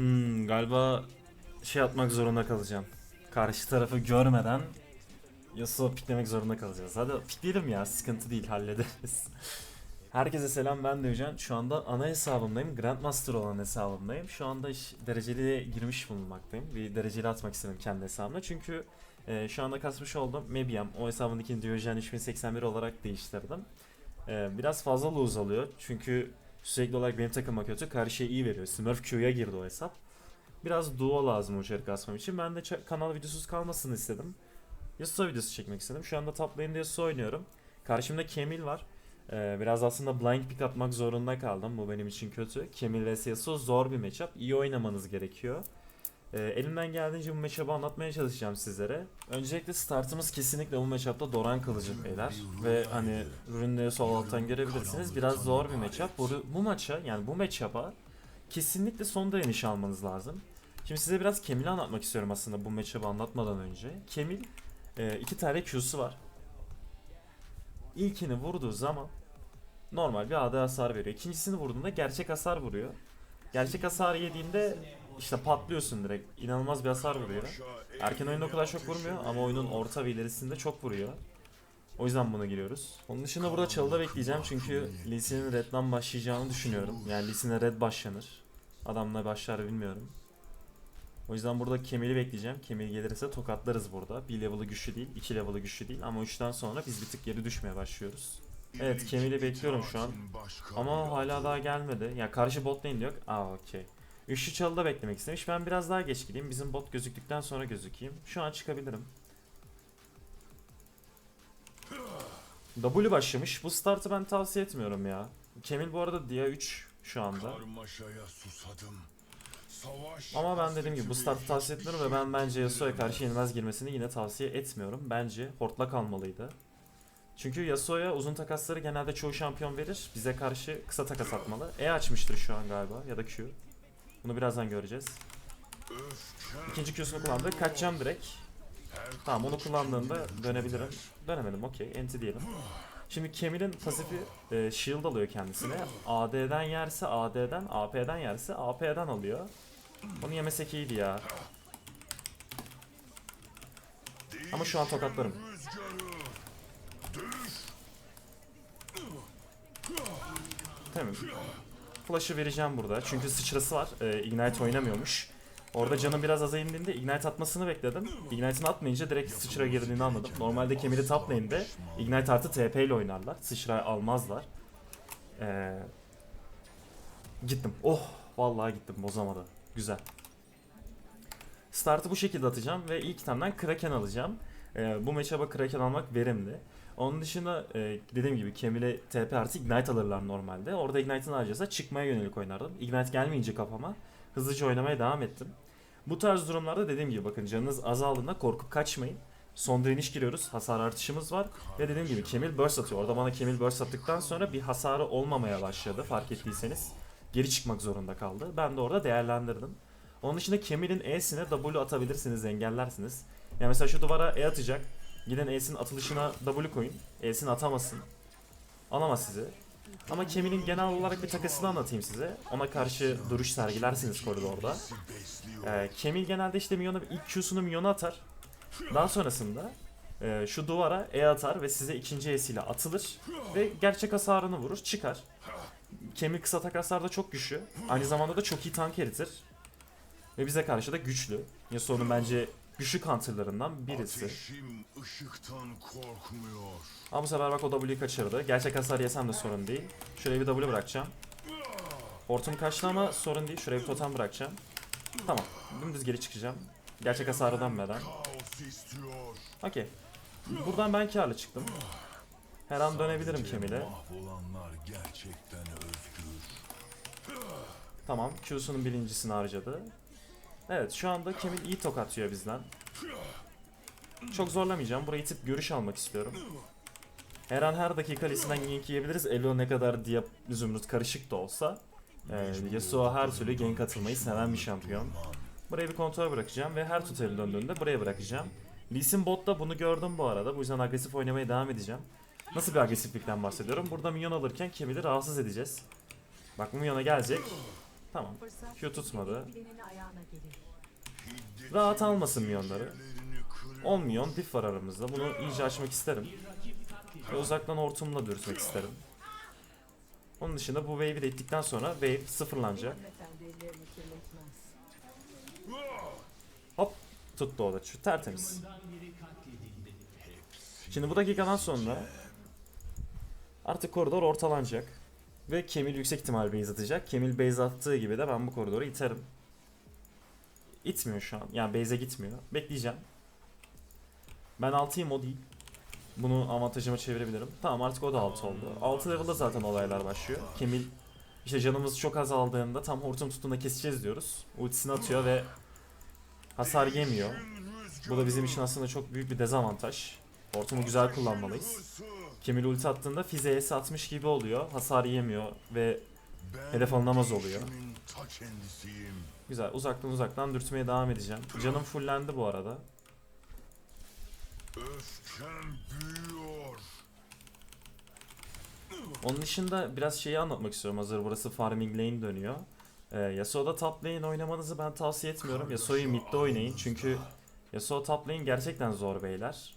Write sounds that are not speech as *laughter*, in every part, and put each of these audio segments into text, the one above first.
Hmm, galiba şey atmak zorunda kalacağım. Karşı tarafı görmeden Yasuo piklemek zorunda kalacağız. Hadi pikleyelim ya sıkıntı değil hallederiz. *laughs* Herkese selam ben Devcan. Şu anda ana hesabımdayım. Grandmaster olan hesabımdayım. Şu anda iş dereceliğe girmiş bulunmaktayım. Bir dereceli atmak istedim kendi hesabımda. Çünkü e, şu anda kasmış oldum. Mebiam o hesabındaki Diyojen 3081 olarak değiştirdim. E, biraz fazla lose alıyor. Çünkü sürekli olarak benim takıma kötü. Karşıya iyi veriyor. Smurf Q'ya girdi o hesap. Biraz duo lazım o içerik asmam için. Ben de kanal videosuz kalmasını istedim. Yasuo videosu çekmek istedim. Şu anda top lane'de Yasuo oynuyorum. Karşımda Kemil var. Ee, biraz aslında blind pick atmak zorunda kaldım. Bu benim için kötü. Kemil vs Yasuo zor bir matchup. İyi oynamanız gerekiyor. Ee, elimden geldiğince bu matchup'ı anlatmaya çalışacağım sizlere. Öncelikle startımız kesinlikle bu matchup'ta Doran kılıcı beyler. Ve hani ürünleri sol alttan görebilirsiniz. Biraz zor bir matchup. Bu, bu maça yani bu matchup'a kesinlikle son dayanış almanız lazım. Şimdi size biraz Kemil'i anlatmak istiyorum aslında bu matchup'ı anlatmadan önce. Kemil e, iki tane Q'su var. İlkini vurduğu zaman normal bir AD hasar veriyor. İkincisini vurduğunda gerçek hasar vuruyor. Gerçek hasar yediğinde işte patlıyorsun direkt. İnanılmaz bir hasar vuruyor. Erken oyunda o kadar çok vurmuyor ama oyunun orta ve ilerisinde çok vuruyor. O yüzden buna giriyoruz. Onun dışında burada çalıda bekleyeceğim çünkü Lee Sin'in red'den başlayacağını düşünüyorum. Yani Lee Sin'e red başlanır. Adamla başlar bilmiyorum. O yüzden burada Kemil'i bekleyeceğim. Kemil gelirse tokatlarız burada. Bir level'ı güçlü değil, iki level'ı güçlü değil ama 3'ten sonra biz bir tık geri düşmeye başlıyoruz. Evet Kemil'i bekliyorum şu an. Ama hala daha gelmedi. Ya karşı bot lane diyor. Aa okey. Üçlü çalıda beklemek istemiş. Ben biraz daha geç gideyim. Bizim bot gözüktükten sonra gözükeyim. Şu an çıkabilirim. W başlamış. Bu startı ben tavsiye etmiyorum ya. Kemil bu arada dia 3 şu anda. Ama ben dediğim gibi bu startı tavsiye etmiyorum ve ben bence Yasuo'ya karşı yenilmez girmesini yine tavsiye etmiyorum. Bence hortlak almalıydı. Çünkü Yasuo'ya uzun takasları genelde çoğu şampiyon verir. Bize karşı kısa takas atmalı. E açmıştır şu an galiba ya da Q. Bunu birazdan göreceğiz. İkinci Q'sunu kullandı. Kaçacağım direkt. Tamam onu kullandığında dönebilirim. Dönemedim okey. Enti diyelim. Şimdi Kemil'in pasifi e, shield alıyor kendisine. AD'den yerse AD'den, AP'den yerse AP'den alıyor. Onu yemesek iyiydi ya. Ama şu an tokatlarım. Tamam. Flash'ı vereceğim burada. Çünkü sıçrası var. Ee, Ignite oynamıyormuş. Orada canım biraz aza indiğinde Ignite atmasını bekledim. Ignite'ini atmayınca direkt sıçra girdiğini anladım. Normalde Kemil'i top lane'de Ignite artı TP ile oynarlar. Sıçra almazlar. Ee, gittim. Oh! Vallahi gittim. Bozamadı. Güzel. Startı bu şekilde atacağım ve ilk itemden Kraken alacağım. Ee, bu matchup'a Kraken almak verimli. Onun dışında e, dediğim gibi Kemil'e TP artı Ignite alırlar normalde. Orada Ignite'ını harcasa çıkmaya yönelik oynardım. Ignite gelmeyince kafama hızlıca oynamaya devam ettim. Bu tarz durumlarda dediğim gibi bakın canınız azaldığında korkup kaçmayın. Son direniş giriyoruz. Hasar artışımız var. Ve dediğim gibi Kemil burst atıyor. Orada bana Kemil burst attıktan sonra bir hasarı olmamaya başladı fark ettiyseniz. Geri çıkmak zorunda kaldı. Ben de orada değerlendirdim. Onun dışında Kemil'in E'sine W atabilirsiniz, engellersiniz. Yani mesela şu duvara E atacak. Giden E'sinin atılışına W koyun. E'sini atamasın. Alamaz sizi. Ama Kemil'in genel olarak bir takasını anlatayım size. Ona karşı duruş sergilersiniz koridorda. Ee, Kemil genelde işte minyona ilk Q'sunu minyona atar. Daha sonrasında e, şu duvara E atar ve size ikinci E'siyle atılır. Ve gerçek hasarını vurur, çıkar. Kemil kısa takaslarda çok güçlü. Aynı zamanda da çok iyi tank eritir. Ve bize karşı da güçlü. Yasuo'nun bence güçlü counterlarından birisi. Ateşim ışıktan korkmuyor. Ama bu sefer bak o W'yu kaçırdı. Gerçek hasar yesem de sorun değil. Şuraya bir W bırakacağım. Hortum kaçtı ama sorun değil. Şuraya bir totem bırakacağım. Tamam. Dümdüz geri çıkacağım. Gerçek hasarı dönmeden. Okey. Buradan ben karlı çıktım. Her an dönebilirim Kemil'e. Tamam. Q'sunun birincisini harcadı. Evet şu anda Kemil iyi tokatlıyor bizden. Çok zorlamayacağım. Burayı tip görüş almak istiyorum. Her an her dakika lisinden gank yiyebiliriz. Elo ne kadar diye zümrüt karışık da olsa. E, Yasuo her türlü gank atılmayı seven bir şampiyon. Buraya bir kontrol bırakacağım ve her tuteli döndüğünde buraya bırakacağım. Lee Sin botta bunu gördüm bu arada. Bu yüzden agresif oynamaya devam edeceğim. Nasıl bir agresiflikten bahsediyorum? Burada minyon alırken Kemil'i rahatsız edeceğiz. Bak bu minyona gelecek. Tamam. Q tutmadı. Rahat almasın milyonları. zincirlerini kırıyor. 10 milyon diff var aramızda. Bunu iyice açmak isterim. Ve uzaktan hortumla dürtmek isterim. Onun dışında bu wave'i de ettikten sonra wave sıfırlanacak. Kirletmez. Tuttu o da. Şu tertemiz. Şimdi bu dakikadan sonra artık koridor ortalanacak. Ve Kemil yüksek ihtimal base atacak. Kemil base attığı gibi de ben bu koridoru iterim. İtmiyor şu an. Yani base'e gitmiyor. Bekleyeceğim. Ben 6'yım o değil. Bunu avantajıma çevirebilirim. Tamam artık o da 6 oldu. 6 level'da zaten olaylar başlıyor. Kemil işte canımız çok azaldığında tam hortum tuttuğunda keseceğiz diyoruz. Ultisini atıyor ve hasar yemiyor. Bu da bizim için aslında çok büyük bir dezavantaj. Hortumu güzel kullanmalıyız. Kemil ulti attığında Fize'ye atmış gibi oluyor. Hasar yemiyor ve hedef alınamaz oluyor. güzel uzaktan uzaktan dürtmeye devam edeceğim. Canım fullendi bu arada. Onun dışında biraz şeyi anlatmak istiyorum hazır burası farming lane dönüyor. Ee, Yasuo'da top lane oynamanızı ben tavsiye etmiyorum. Yasuo'yu midde oynayın çünkü Yasuo top lane gerçekten zor beyler.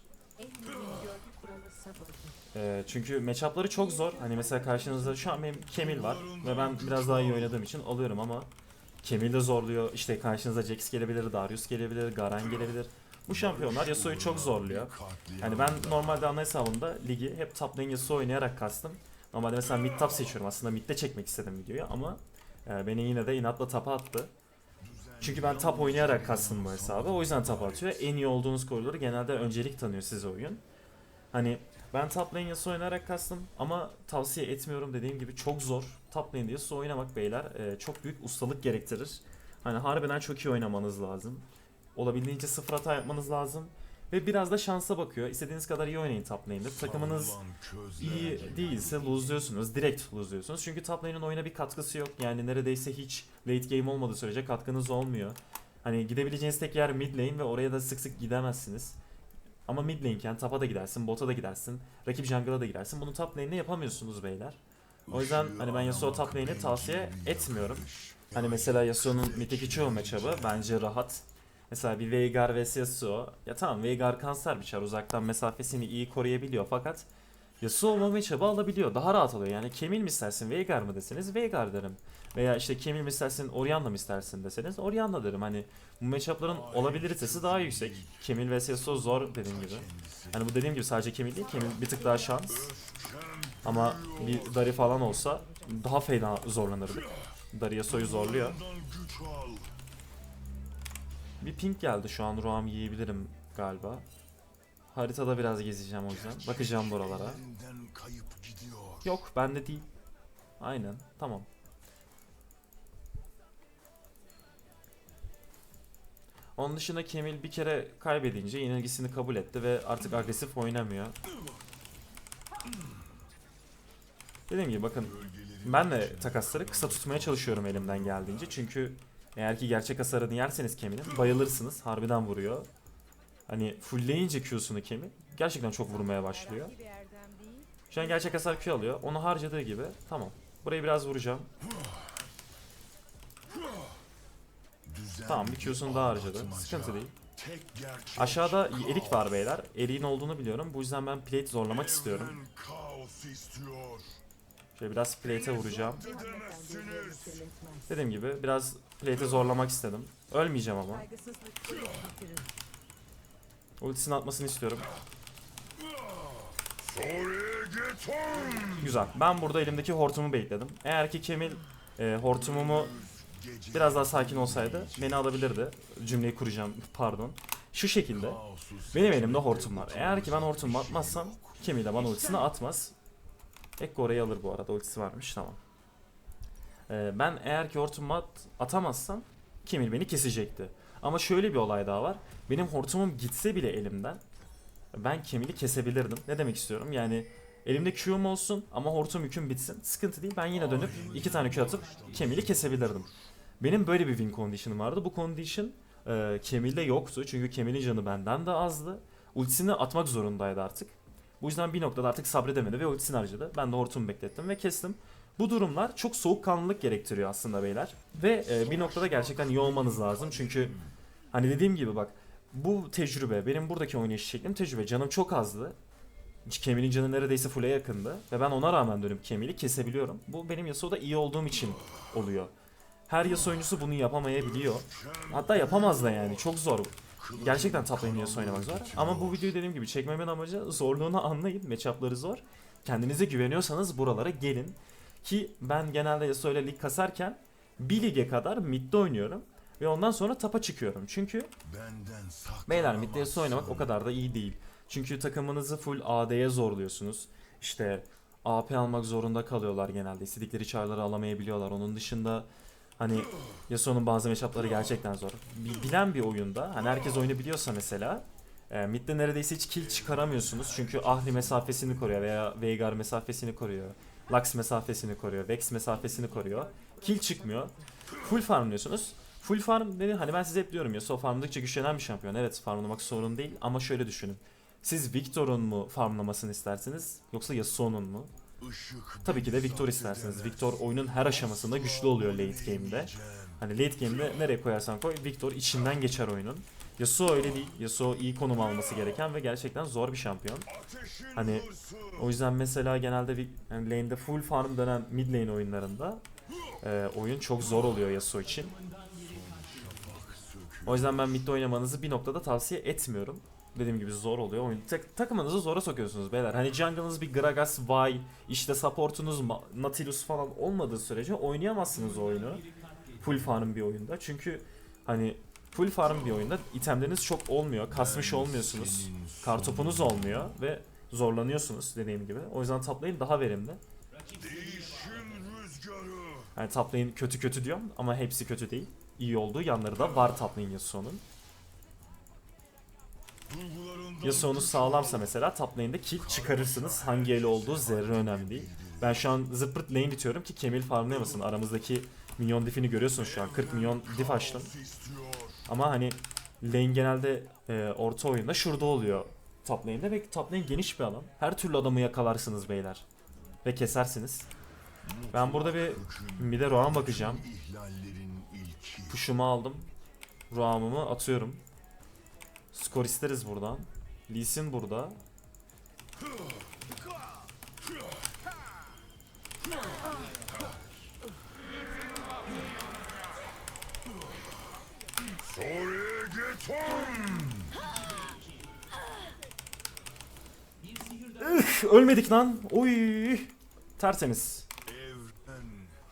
Ee, çünkü matchup'ları çok zor. Hani mesela karşınızda şu an benim Kemil var ve ben biraz daha iyi oynadığım için alıyorum ama Kemil de zorluyor. İşte karşınıza Jax gelebilir, Darius gelebilir, Garen gelebilir. Bu şampiyonlar Yasuo'yu çok zorluyor. Yani ben normalde ana hesabımda ligi hep top lane Yasuo oynayarak kastım. Normalde mesela mid top seçiyorum. Aslında midde çekmek istedim videoyu ama e, beni yine de inatla tapa attı. Çünkü ben top oynayarak kastım bu hesabı. O yüzden tapa atıyor. En iyi olduğunuz koridoru genelde öncelik tanıyor size oyun. Hani ben top lane Yasuo oynayarak kastım ama tavsiye etmiyorum dediğim gibi çok zor. Top lane'de Yasuo oynamak beyler e, çok büyük ustalık gerektirir. Hani harbiden çok iyi oynamanız lazım. Olabildiğince sıfır hata yapmanız lazım. Ve biraz da şansa bakıyor. İstediğiniz kadar iyi oynayın top lane'de. Takımınız iyi değilse lose'luyorsunuz. Direkt lose'luyorsunuz. Çünkü top lane'in oyuna bir katkısı yok. Yani neredeyse hiç late game olmadığı sürece katkınız olmuyor. Hani gidebileceğiniz tek yer mid lane ve oraya da sık sık gidemezsiniz. Ama mid lane'ken top'a da gidersin, bot'a da gidersin, rakip jungle'a da gidersin. Bunu top lane'de yapamıyorsunuz beyler. O yüzden hani ben Yasuo top lane'i tavsiye etmiyorum. Hani mesela Yasuo'nun middeki çoğu matchup'ı bence rahat. Mesela bir Veigar vs Yasuo. Ya tamam Veigar kanser bir çar uzaktan mesafesini iyi koruyabiliyor fakat Yasuo matchup'ı alabiliyor. Daha rahat alıyor. Yani Kemil mi istersin Veigar mı deseniz Veigar derim. Veya işte Kemil mi istersin Orianna mı istersin deseniz Orianna derim. Hani bu matchup'ların olabilitesi daha yüksek. Kemil vs Yasuo zor dediğim gibi. Hani bu dediğim gibi sadece Kemil değil. Kemil bir tık daha şans. Ama bir Dari falan olsa daha fena zorlanırdık. Dari Yasuo'yu zorluyor. Bir pink geldi şu an Roam yiyebilirim galiba. Haritada biraz gezeceğim o yüzden. Bakacağım buralara. Yok bende değil. Aynen tamam. Onun dışında Kemil bir kere kaybedince yenilgisini kabul etti ve artık agresif oynamıyor. Dediğim gibi bakın ben de takasları kısa tutmaya çalışıyorum elimden geldiğince çünkü eğer ki gerçek hasarını yerseniz Kemil'in bayılırsınız harbiden vuruyor. Hani fullleyince Q'sunu Kemil gerçekten çok vurmaya başlıyor. Şu an gerçek hasar Q alıyor. Onu harcadığı gibi. Tamam. Burayı biraz vuracağım. Tamam bir Q'sunu daha harcadı. Sıkıntı değil. Aşağıda erik var beyler. Eriğin olduğunu biliyorum. Bu yüzden ben plate zorlamak istiyorum. Şöyle biraz plate'e vuracağım. Dediğim gibi biraz plate'e zorlamak istedim. Ölmeyeceğim ama. Ultisini atmasını istiyorum. Güzel. Ben burada elimdeki hortumu bekledim. Eğer ki Kemil e, hortumumu biraz daha sakin olsaydı beni alabilirdi. Cümleyi kuracağım *laughs* pardon. Şu şekilde. Benim elimde hortum var. Eğer ki ben hortumu atmazsam Kemil de bana ultisini atmaz. Ekko orayı alır bu arada ultisi varmış tamam. Ee, ben eğer ki hortumu at, atamazsam Kemil beni kesecekti. Ama şöyle bir olay daha var. Benim hortumum gitse bile elimden ben Kemil'i kesebilirdim. Ne demek istiyorum? Yani elimde Q'um olsun ama hortum yüküm bitsin. Sıkıntı değil. Ben yine dönüp iki tane Q atıp Kemil'i kesebilirdim. Benim böyle bir win condition'ım vardı. Bu condition e, Kemil'de yoktu. Çünkü Kemil'in canı benden de azdı. Ultisini atmak zorundaydı artık. Bu yüzden bir noktada artık sabredemedi ve ultisini harcadı. Ben de hortumu beklettim ve kestim. Bu durumlar çok soğukkanlılık gerektiriyor aslında beyler. Ve e, bir noktada gerçekten iyi olmanız lazım. Çünkü hani dediğim gibi bak bu tecrübe, benim buradaki oynayış şeklim tecrübe. Canım çok azdı. Kemil'in canı neredeyse full'e yakındı. Ve ben ona rağmen dönüp Kemil'i kesebiliyorum. Bu benim Yasuo'da iyi olduğum için oluyor. Her Yasuo oyuncusu bunu yapamayabiliyor. Hatta yapamaz da yani. Çok zor. Gerçekten top lane Yasuo oynamak zor. Ama bu videoyu dediğim gibi çekmemin amacı zorluğunu anlayın. Matchup'ları zor. Kendinize güveniyorsanız buralara gelin. Ki ben genelde Yasuo ile lig kasarken bir lige kadar midde oynuyorum. Ve ondan sonra tapa çıkıyorum. Çünkü. Beyler Yasuo oynamak o kadar da iyi değil. Çünkü takımınızı full AD'ye zorluyorsunuz. İşte AP almak zorunda kalıyorlar genelde. İstedikleri çarları alamayabiliyorlar. Onun dışında hani Yasuo'nun bazı matchup'ları gerçekten zor. Bi- Bilen bir oyunda hani herkes oyunu biliyorsa mesela e, midde neredeyse hiç kill çıkaramıyorsunuz. Çünkü Ahri mesafesini koruyor veya Veigar mesafesini koruyor. Lux mesafesini koruyor. Vex mesafesini koruyor. Kill çıkmıyor. Full farmlıyorsunuz. Full farm dedi hani ben size hep diyorum Yasuo farmladıkça güçlenen bir şampiyon. Evet farmlamak sorun değil ama şöyle düşünün. Siz Victor'un mu farmlamasını istersiniz yoksa Yasuo'nun mu? Tabii ki de Victor istersiniz. Victor oyunun her aşamasında güçlü oluyor late game'de. Hani late game'de nereye koyarsan koy Victor içinden geçer oyunun. Yasuo öyle değil. Yasuo iyi konum alması gereken ve gerçekten zor bir şampiyon. Hani. O yüzden mesela genelde yani lane'de full farm dönen mid lane oyunlarında e, oyun çok zor oluyor Yasuo için. O yüzden ben midde oynamanızı bir noktada tavsiye etmiyorum. Dediğim gibi zor oluyor. Oyun tak- takımınızı zora sokuyorsunuz beyler. Hani jungle'ınız bir Gragas, Vi, işte supportunuz Nautilus falan olmadığı sürece oynayamazsınız o oyunu. Full farm bir oyunda. Çünkü hani full farm bir oyunda itemleriniz çok olmuyor. Kasmış olmuyorsunuz. Kartopunuz olmuyor ve zorlanıyorsunuz dediğim gibi. O yüzden top lane daha verimli. Değişim rüzgarı. Yani top lane kötü kötü diyorum ama hepsi kötü değil. İyi olduğu yanları da var lane Yasuo'nun. Yasuo'nuz sağlamsa mesela top lane'de kill çıkarırsınız. Hangi eli olduğu zerre önemli değil. Ben şu an zıpırt lane bitiyorum ki Kemil farmlayamasın. Aramızdaki minyon diffini görüyorsunuz şu an. 40 milyon diff açtım. Ama hani lane genelde e, orta oyunda şurada oluyor top lane'de ve top lane geniş bir alan. Her türlü adamı yakalarsınız beyler. Ve kesersiniz. Ben burada bir mid'e Roam bakacağım. Puşumu aldım. Roam'ımı atıyorum. Skor isteriz buradan. Lee Sin burada. Üh, ölmedik lan. Oy. Tertemiz.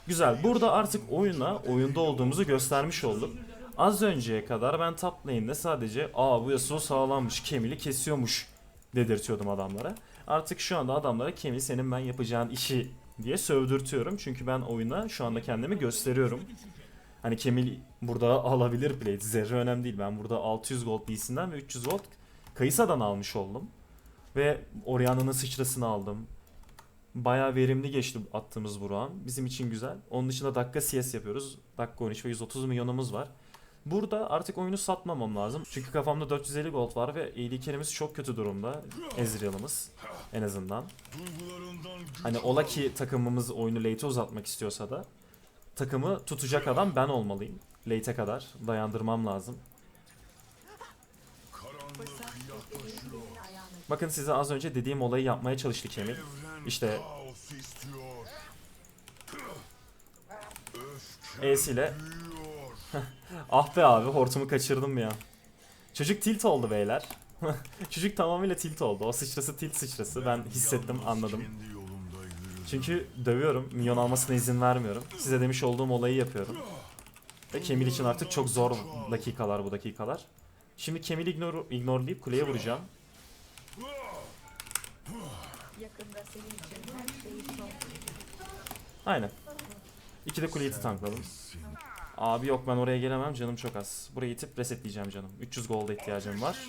Güzel. Burada artık oyuna oyunda olduğumuzu göstermiş olduk. Az önceye kadar ben top lane'de sadece aa bu Yasuo sağlammış, Kemil'i kesiyormuş dedirtiyordum adamlara. Artık şu anda adamlara Kemil senin ben yapacağın işi diye sövdürtüyorum. Çünkü ben oyuna şu anda kendimi gösteriyorum. Hani Kemil burada alabilir Blade. Zerre önemli değil. Ben burada 600 gold DC'den ve 300 gold Kayısa'dan almış oldum. Ve Orianna'nın sıçrasını aldım. Bayağı verimli geçti attığımız bu round. Bizim için güzel. Onun dışında dakika CS yapıyoruz. Dakika 13 ve 130 milyonumuz var. Burada artık oyunu satmamam lazım. Çünkü kafamda 450 gold var ve carry'miz çok kötü durumda. Ezreal'ımız en azından. Hani ola ki takımımız oyunu late'e uzatmak istiyorsa da takımı tutacak adam ben olmalıyım. Late'e kadar dayandırmam lazım. Bakın size az önce dediğim olayı yapmaya çalıştı Kemil. İşte- E'siyle. *laughs* Ah be abi hortumu kaçırdım ya. Çocuk tilt oldu beyler. *laughs* Çocuk tamamıyla tilt oldu. O sıçrası tilt sıçrası. Ben hissettim, anladım. Çünkü dövüyorum. Minyon almasına izin vermiyorum. Size demiş olduğum olayı yapıyorum. Ve Kemil için artık çok zor dakikalar bu dakikalar. Şimdi Kemil'i ignore, ignorlayıp kuleye vuracağım. Yakında senin için her şeyi son. Aynen. İki de kuleyi tankladım. Abi yok ben oraya gelemem canım çok az. Burayı itip resetleyeceğim canım. 300 gold'a ihtiyacım var.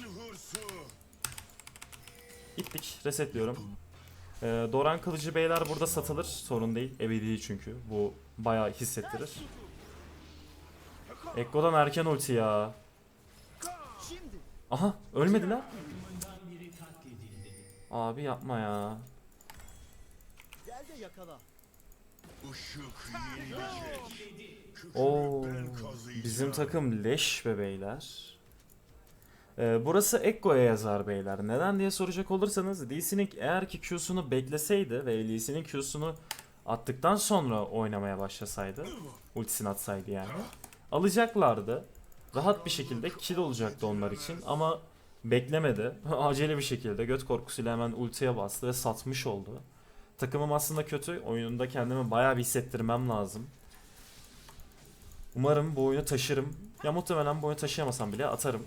Gittik. Resetliyorum. Ee, Doran Kılıcı Beyler burada satılır. Sorun değil. Ebedi çünkü. Bu bayağı hissettirir. Ekko'dan erken ulti ya. Aha ölmediler. Abi yapma ya. Yakala. Işık yenilecek. Oo, bizim takım leş be beyler. Ee, burası Ekko'ya yazar beyler. Neden diye soracak olursanız Lee eğer ki Q'sunu bekleseydi ve Lee Sin'in Q'sunu attıktan sonra oynamaya başlasaydı, ultisini atsaydı yani, alacaklardı. Rahat bir şekilde kill olacaktı onlar için ama beklemedi. *laughs* Acele bir şekilde göt korkusuyla hemen ultiye bastı ve satmış oldu. Takımım aslında kötü. Oyunda kendimi bayağı bir hissettirmem lazım. Umarım bu oyunu taşırım. Ya muhtemelen bu oyunu taşıyamasam bile atarım.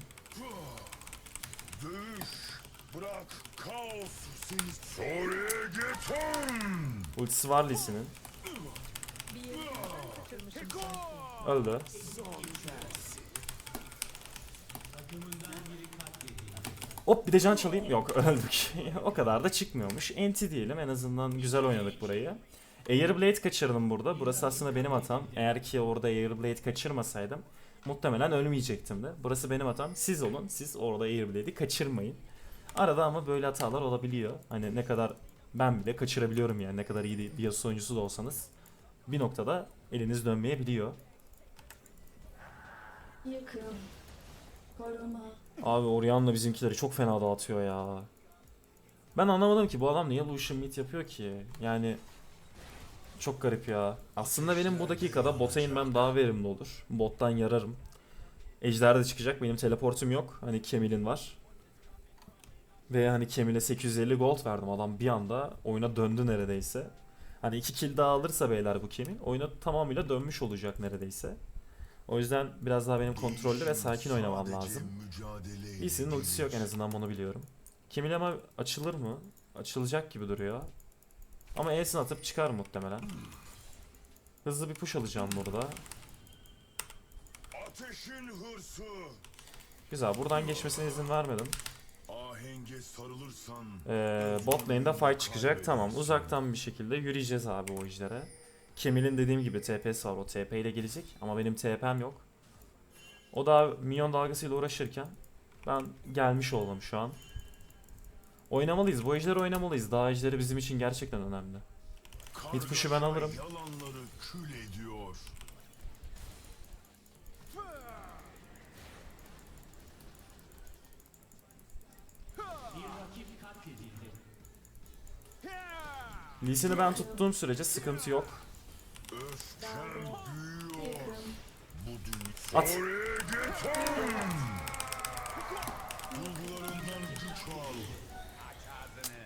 Ultisi var Lee Sin'in. Bir yeri kaçırmışım sanki. Öldü. Hop bir de can çalayım. Yok *laughs* öldük. o kadar da çıkmıyormuş. Enti diyelim en azından güzel oynadık burayı. Airblade kaçırdım burada. Burası aslında benim hatam. Eğer ki orada Airblade kaçırmasaydım muhtemelen ölmeyecektim de. Burası benim hatam. Siz olun. Siz orada Airblade'i kaçırmayın. Arada ama böyle hatalar olabiliyor. Hani ne kadar ben bile kaçırabiliyorum yani ne kadar iyi bir Yasuo oyuncusu da olsanız. Bir noktada eliniz dönmeyebiliyor. Yakın. Koruma. Abi Orianna bizimkileri çok fena dağıtıyor ya. Ben anlamadım ki bu adam niye Lucian Meet yapıyor ki? Yani çok garip ya. Aslında benim bu dakikada bota inmem daha verimli olur. Bottan yararım. Ejder de çıkacak. Benim teleportum yok. Hani Kemil'in var. Ve hani Kemil'e 850 gold verdim. Adam bir anda oyuna döndü neredeyse. Hani iki kill daha alırsa beyler bu Kemil oyuna tamamıyla dönmüş olacak neredeyse. O yüzden biraz daha benim kontrollü ve sakin oynamam lazım. İyisinin ultisi yok en azından bunu biliyorum. Kimil ama açılır mı? Açılacak gibi duruyor. Ama E'sini atıp çıkar muhtemelen. Hızlı bir push alacağım burada. Ateşin hırsı. Güzel buradan geçmesine izin vermedim. Ee, bot lane'de fight çıkacak tamam uzaktan bir şekilde yürüyeceğiz abi o ejdere. Kemil'in dediğim gibi TP'si var o TP ile gelecek ama benim TP'm yok. O da minyon dalgasıyla uğraşırken ben gelmiş oldum şu an. Oynamalıyız bu ejderi oynamalıyız daha ejderi bizim için gerçekten önemli. Mid push'u ben alırım. Yalanları kül ediyor. Lee Sin'i ben tuttuğum sürece sıkıntı yok. At.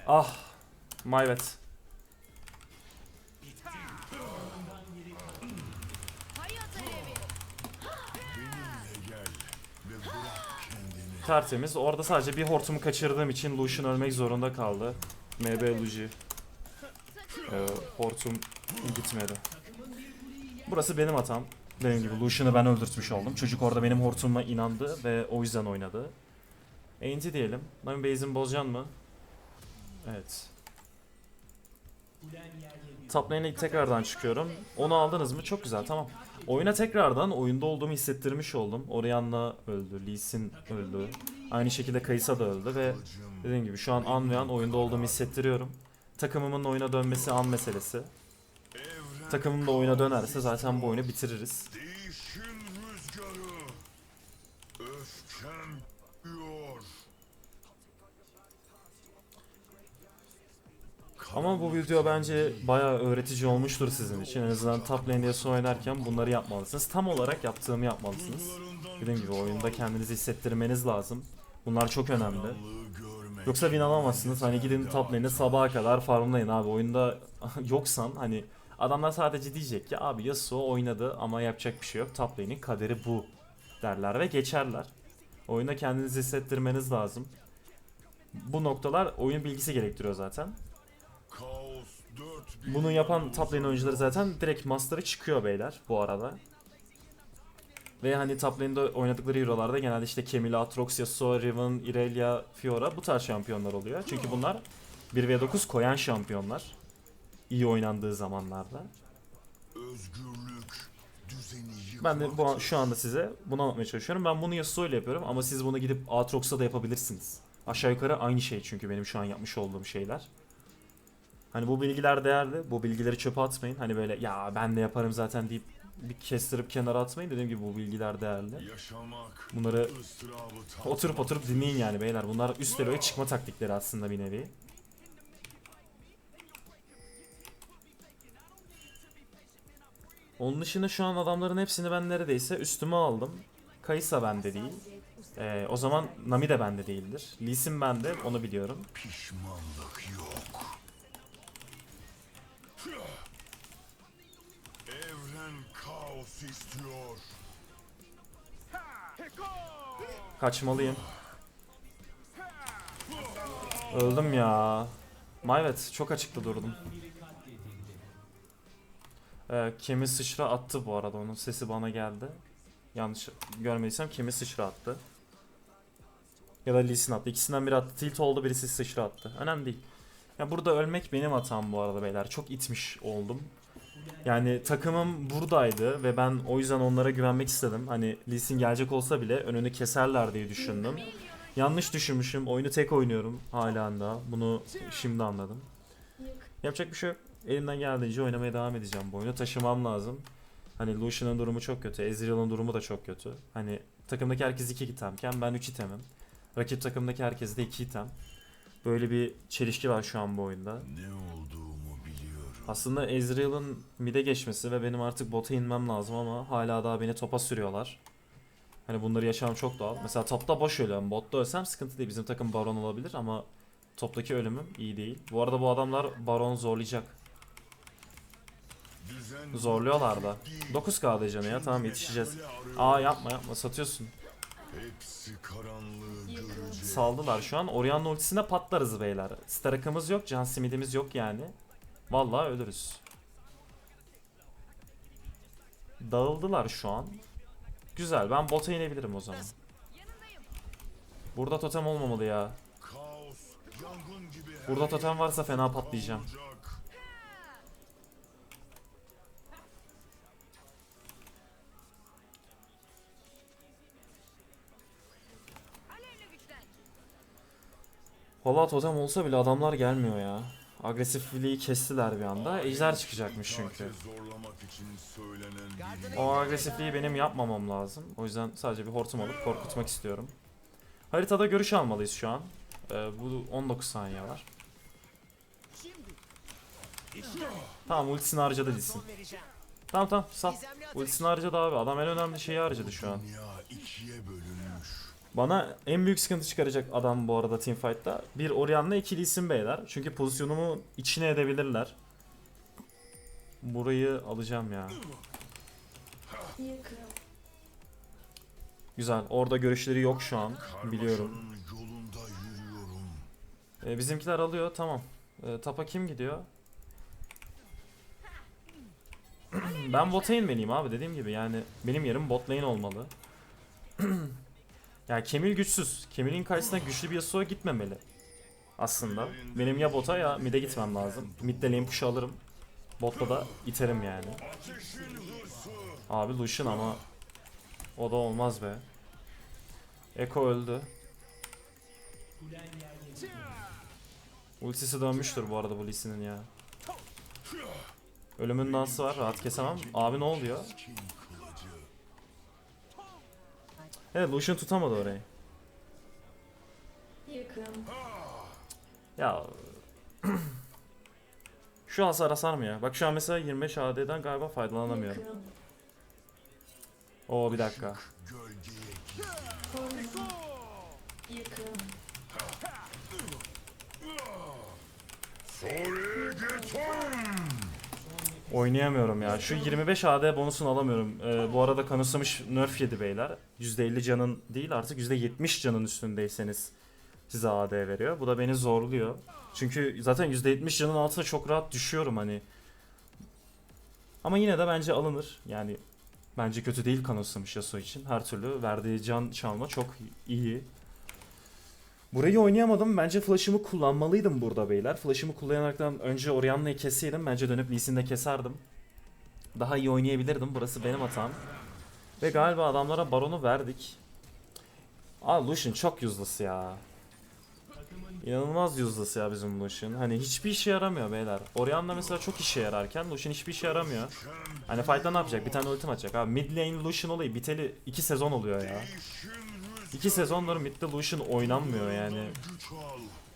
Ah. Kendini. Tertemiz. Orada sadece bir hortumu kaçırdığım için Lucian ölmek zorunda kaldı. MB Luci. Ee, hortum gitmedi. Burası benim hatam. Benim gibi Lucian'ı ben öldürtmüş oldum. Çocuk orada benim hortumuma inandı ve o yüzden oynadı. Enti diyelim. Nami base'imi bozacaksın mı? Evet. Top tekrardan çıkıyorum. Onu aldınız mı? Çok güzel tamam. Oyuna tekrardan oyunda olduğumu hissettirmiş oldum. Orianna öldü, Lee Sin öldü. Aynı şekilde Kaysa da öldü ve dediğim gibi şu an an ve an oyunda olduğumu hissettiriyorum. Takımımın oyuna dönmesi an meselesi. Takımım da oyuna dönerse zaten bu oyunu bitiririz. Ama bu video bence bayağı öğretici olmuştur sizin için. En azından top lane oynarken bunları yapmalısınız. Tam olarak yaptığımı yapmalısınız. Dediğim gibi oyunda kendinizi hissettirmeniz lazım. Bunlar çok önemli. Yoksa win alamazsınız. Hani gidin top lane'de sabaha kadar farmlayın abi. Oyunda *laughs* yoksan hani adamlar sadece diyecek ki abi Yasuo oynadı ama yapacak bir şey yok. Top lane'in kaderi bu derler ve geçerler. Oyunda kendinizi hissettirmeniz lazım. Bu noktalar oyun bilgisi gerektiriyor zaten. Bunu yapan top lane oyuncuları zaten direkt master'a çıkıyor beyler bu arada. Ve hani top lane'de oynadıkları hero'larda genelde işte Camille, Atrox, Yasuo, Riven, Irelia, Fiora bu tarz şampiyonlar oluyor. Çünkü bunlar 1v9 koyan şampiyonlar. İyi oynandığı zamanlarda. Özgürlük. Ben de bu, şu anda size bunu anlatmaya çalışıyorum. Ben bunu Yasuo ile yapıyorum ama siz bunu gidip Aatrox'ta da yapabilirsiniz. Aşağı yukarı aynı şey çünkü benim şu an yapmış olduğum şeyler. Hani bu bilgiler değerli. Bu bilgileri çöpe atmayın. Hani böyle ya ben de yaparım zaten deyip bir kestirip kenara atmayın. Dediğim gibi bu bilgiler değerli. Bunları oturup oturup dinleyin yani beyler. Bunlar üst çıkma taktikleri aslında bir nevi. Onun dışında şu an adamların hepsini ben neredeyse üstüme aldım. Kayısa bende değil. Ee, o zaman Nami de bende değildir. Lee Sin bende onu biliyorum. Pişmanlık yok. Evren kaos istiyor. Kaçmalıyım. Öldüm ya. Mayvet çok açıkta durdum. Ee, kemi sıçra attı bu arada onun sesi bana geldi. Yanlış görmediysem kemi sıçra attı. Ya da Lee attı. İkisinden biri attı. Tilt oldu birisi sıçra attı. Önemli değil. Ya burada ölmek benim hatam bu arada beyler. Çok itmiş oldum. Yani takımım buradaydı ve ben o yüzden onlara güvenmek istedim. Hani Lee Sin gelecek olsa bile önünü keserler diye düşündüm. Yanlış düşünmüşüm. Oyunu tek oynuyorum hala da. Bunu şimdi anladım. Yapacak bir şey yok. Elimden geldiğince oynamaya devam edeceğim bu oyunu. Taşımam lazım. Hani Lucian'ın durumu çok kötü. Ezreal'ın durumu da çok kötü. Hani takımdaki herkes 2 itemken ben 3 itemim. Rakip takımdaki herkes de 2 item. Böyle bir çelişki var şu an bu oyunda. Ne olduğumu biliyorum. Aslında Ezreal'ın mid'e geçmesi ve benim artık bota inmem lazım ama hala daha beni topa sürüyorlar. Hani bunları yaşamam çok doğal. Mesela topta boş ölüyorum. Botta ölsem sıkıntı değil. Bizim takım baron olabilir ama toptaki ölümüm iyi değil. Bu arada bu adamlar baron zorlayacak. Zorluyorlar da. değil. 9k canı ya tamam yetişeceğiz. Aa yapma yapma satıyorsun. Saldılar şu an. Orianna ultisine patlarız beyler. Starak'ımız yok, Can Smith'imiz yok yani. Vallahi ölürüz. Dağıldılar şu an. Güzel ben bota inebilirim o zaman. Burada totem olmamalı ya. Burada totem varsa fena patlayacağım. Valla totem olsa bile adamlar gelmiyor ya. Agresifliği kestiler bir anda. Ejder çıkacakmış çünkü. O agresifliği benim yapmamam lazım. O yüzden sadece bir hortum alıp korkutmak istiyorum. Haritada görüş almalıyız şu an. Ee, bu 19 saniye var. Tamam ultisini harcadı Lisin. Tamam tamam sal. Ultisini harcadı abi. Adam en önemli şeyi harcadı şu an. Bana en büyük sıkıntı çıkaracak adam bu arada teamfight'ta. Bir Orianna ikili isim beyler. Çünkü pozisyonumu içine edebilirler. Burayı alacağım ya. Güzel. Orada görüşleri yok şu an. Biliyorum. Ee, bizimkiler alıyor. Tamam. Ee, tapa kim gidiyor? *clears throat* ben bota inmeliyim abi dediğim gibi yani benim yerim bot lane olmalı. *clears throat* ya Kemil güçsüz. Kemil'in karşısına güçlü bir Yasuo gitmemeli. Aslında. Benim ya bota ya mid'e gitmem lazım. Mid'de lane push alırım. Botta da iterim yani. Abi Lucian ama o da olmaz be. Eko öldü. Ultisi dönmüştür bu arada bu Lee Sin'in ya. Ölümün dansı var rahat kesemem. Abi ne oluyor? Evet Lucian tutamadı orayı. Yıkıl. Ya *clears throat* Şu hasar hasar mı ya? Bak şu an mesela 25 AD'den galiba faydalanamıyorum. Yıkıl. Oo bir dakika. Gölgeye git. Koruma. Oynayamıyorum ya. Şu 25 AD bonusunu alamıyorum. Ee, bu arada kanısamış nerf yedi beyler. %50 canın değil artık %70 canın üstündeyseniz size AD veriyor. Bu da beni zorluyor. Çünkü zaten %70 canın altına çok rahat düşüyorum hani. Ama yine de bence alınır. Yani bence kötü değil kanısamış Yasuo için. Her türlü verdiği can çalma çok iyi. Burayı oynayamadım. Bence flash'ımı kullanmalıydım burada beyler. Flash'ımı kullanaraktan önce Orianna'yı keseydim. Bence dönüp Lee Sin'i de keserdim. Daha iyi oynayabilirdim. Burası benim hatam. Ve galiba adamlara Baron'u verdik. Aa Lucian çok useless ya. İnanılmaz useless ya bizim Lucian. Hani hiçbir işe yaramıyor beyler. Orianna mesela çok işe yararken Lucian hiçbir işe yaramıyor. Hani fight'ta ne yapacak? Bir tane ultim atacak. Abi mid lane Lucian olayı biteli 2 sezon oluyor ya. 2 sezondur midde Lucian oynanmıyor yani.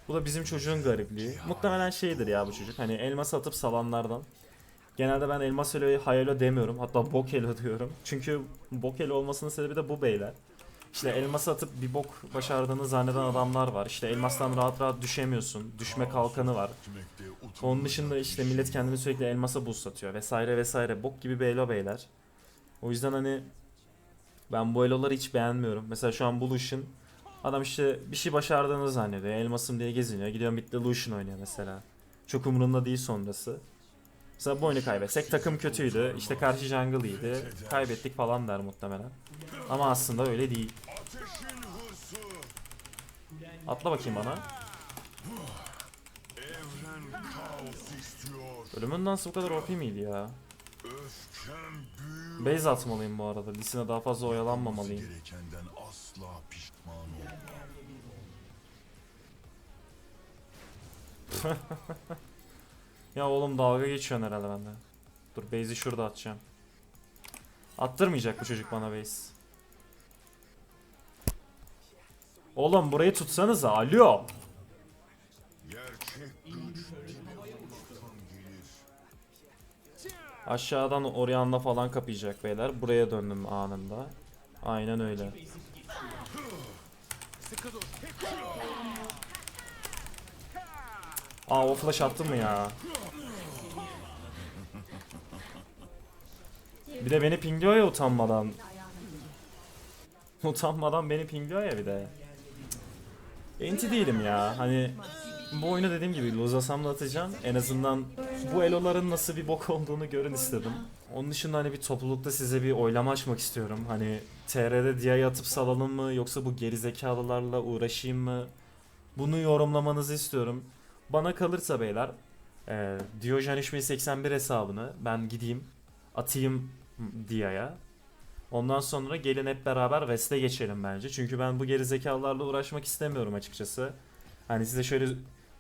Bu da bizim çocuğun garipliği. Muhtemelen şeydir ya bu çocuk. Hani elmas atıp salanlardan. Genelde ben elmas elo'yu hayalo demiyorum. Hatta bok elo diyorum. Çünkü bok elo olmasının sebebi de bu beyler. İşte elmas atıp bir bok başardığını zanneden adamlar var. İşte elmastan rahat rahat düşemiyorsun. Düşme kalkanı var. Onun dışında işte millet kendini sürekli elmasa boost atıyor vesaire vesaire. Bok gibi bir elo beyler. O yüzden hani ben bu eloları hiç beğenmiyorum. Mesela şu an bu Lucian adam işte bir şey başardığını zannediyor. Elmasım diye geziniyor. Gidiyor midde Lucian oynuyor mesela. Çok umurunda değil sonrası. Mesela bu oyunu kaybetsek takım kötüydü. işte karşı jungle iyiydi. Kaybettik falan der muhtemelen. Ama aslında öyle değil. Atla bakayım bana. Ölümün dansı bu kadar OP miydi ya? Base atmalıyım bu arada. Lisine daha fazla oyalanmamalıyım. Gerekenden asla pişman. *laughs* Ya oğlum dalga geçiyorsun herhalde bende. Dur base'i şurada atacağım. Attırmayacak bu çocuk bana base. Oğlum burayı tutsanıza alo. Aşağıdan Orianna falan kapayacak beyler. Buraya döndüm anında. Aynen öyle. Aa o flash attı mı ya? Bir de beni pingliyor ya utanmadan. Utanmadan beni pingliyor ya bir de. Enti değilim ya. Hani bu oyunu dediğim gibi lozasam da atacağım. En azından bu eloların nasıl bir bok olduğunu görün istedim. Onun dışında hani bir toplulukta size bir oylama açmak istiyorum. Hani TR'de diye atıp salalım mı yoksa bu gerizekalılarla uğraşayım mı? Bunu yorumlamanızı istiyorum. Bana kalırsa beyler e, Diyojen 3081 hesabını ben gideyim atayım Dia'ya. Ondan sonra gelin hep beraber West'e geçelim bence. Çünkü ben bu gerizekalılarla uğraşmak istemiyorum açıkçası. Hani size şöyle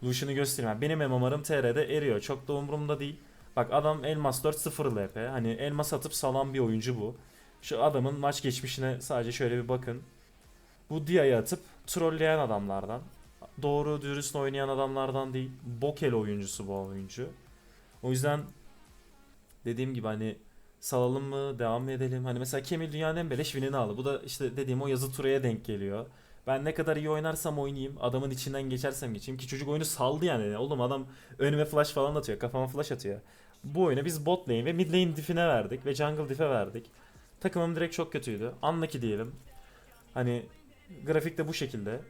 Lucian'ı göstereyim. Benim MMR'ım TR'de eriyor. Çok da umurumda değil. Bak adam Elmas 4 0 LP. Hani elmas atıp salan bir oyuncu bu. Şu adamın maç geçmişine sadece şöyle bir bakın. Bu Dia'yı atıp trolleyen adamlardan. Doğru dürüst oynayan adamlardan değil. Bokel oyuncusu bu oyuncu. O yüzden dediğim gibi hani salalım mı devam mı edelim? Hani mesela Kemil dünyanın en beleş winini aldı. Bu da işte dediğim o yazı turaya denk geliyor. Ben ne kadar iyi oynarsam oynayayım, adamın içinden geçersem geçeyim ki çocuk oyunu saldı yani. Oğlum adam önüme flash falan atıyor, kafama flash atıyor. Bu oyunu biz bot lane ve mid lane diff'ine verdik ve jungle diff'e verdik. Takımım direkt çok kötüydü. Unlucky diyelim. Hani grafik de bu şekilde.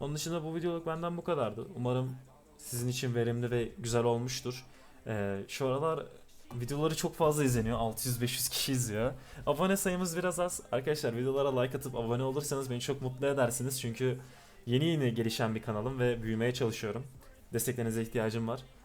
Onun dışında bu videoluk benden bu kadardı. Umarım sizin için verimli ve güzel olmuştur. Ee, şu aralar videoları çok fazla izleniyor. 600-500 kişi izliyor. Abone sayımız biraz az. Arkadaşlar videolara like atıp abone olursanız beni çok mutlu edersiniz. Çünkü yeni yeni gelişen bir kanalım ve büyümeye çalışıyorum. Desteklerinize ihtiyacım var.